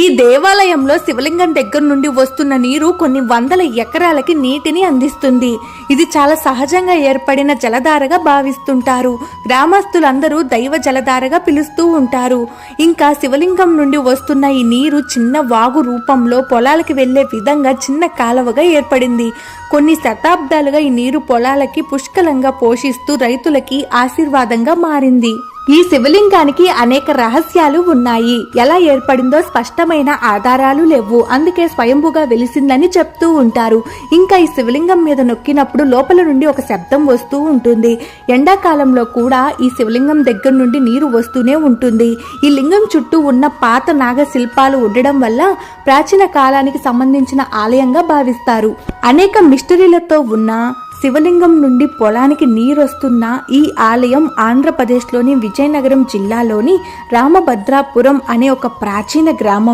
ఈ దేవాలయంలో శివలింగం దగ్గర నుండి వస్తున్న నీరు కొన్ని వందల ఎకరాలకి నీటిని అందిస్తుంది. ఇది చాలా సహజంగా ఏర్పడిన జలధారగా భావిస్తుంటారు. గ్రామస్తులందరూ దైవ జలధారగా పిలుస్తూ ఉంటారు. ఇంకా శివలింగం నుండి వస్తున్న ఈ నీరు చిన్న వాగు రూపంలో పొలాలకి వెళ్ళే విధంగా చిన్న కాలువగా ఏర్పడింది. కొన్ని శతాబ్దాలుగా ఈ నీరు పొలాలకి పుష్కలంగా పోషిస్తూ రైతులకి ఆశీర్వాదంగా మారింది. ఈ శివలింగానికి అనేక రహస్యాలు ఉన్నాయి. ఎలా ఏర్పడిందో స్పష్టమైన ఆధారాలు లేవు. అందుకే స్వయంభుగా వెలిసిందని చెప్తూ ఉంటారు. ఇంకా ఈ శివలింగం మీద నొక్కినప్పుడు లోపల నుండి ఒక శబ్దం వస్తూ ఉంటుంది. ఎండాకాలంలో కూడా ఈ శివలింగం దగ్గర నుండి నీరు వస్తూనే ఉంటుంది. ఈ లింగం చుట్టూ ఉన్న పాత నాగ శిల్పాలు ఉండడం వల్ల ప్రాచీన కాలానికి సంబంధించిన ఆలయంగా భావిస్తారు. అనేక మిస్టరీలతో ఉన్న శివలింగం నుండి పొలానికి నీరొస్తున్న ఈ ఆలయం ఆంధ్రప్రదేశ్లోని విజయనగరం జిల్లాలోని రామభద్రాపురం అనే ఒక ప్రాచీన గ్రామం.